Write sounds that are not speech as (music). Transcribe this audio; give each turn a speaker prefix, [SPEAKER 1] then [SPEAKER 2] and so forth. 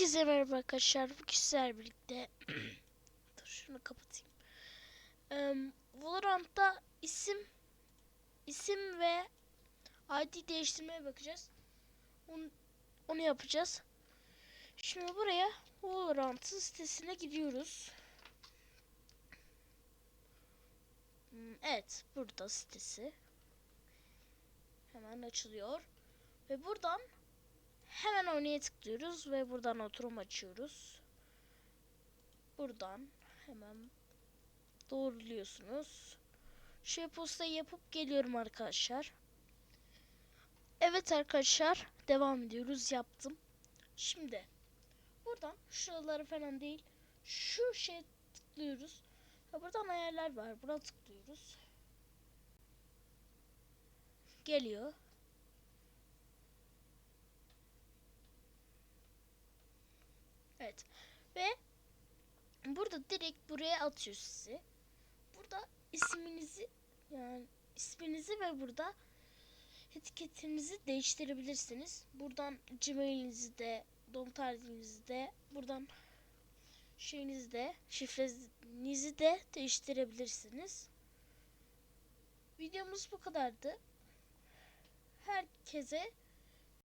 [SPEAKER 1] Herkese merhaba arkadaşlar. Bu kişiler birlikte (clears throat) Dur şunu kapatayım. Eee Valorant'ta isim isim ve ID değiştirmeye bakacağız. Onu, onu yapacağız. Şimdi buraya Valorant'ın sitesine gidiyoruz. Hmm, Evet, burada sitesi. Hemen açılıyor. Ve buradan Hemen oynaya tıklıyoruz ve buradan oturum açıyoruz. Buradan hemen doğruluyorsunuz. Şu postayı yapıp geliyorum arkadaşlar. Evet arkadaşlar devam ediyoruz yaptım. Şimdi buradan şuraları falan değil şu şeye tıklıyoruz. Ve buradan ayarlar var. Buna tıklıyoruz. Geliyor. Evet. Ve burada direkt buraya atıyor sizi. Burada isminizi yani isminizi ve burada etiketinizi değiştirebilirsiniz. Buradan Gmail'inizi de, doğum tarihinizi de, buradan şeyinizi de, şifrenizi de değiştirebilirsiniz. Videomuz bu kadardı. Herkese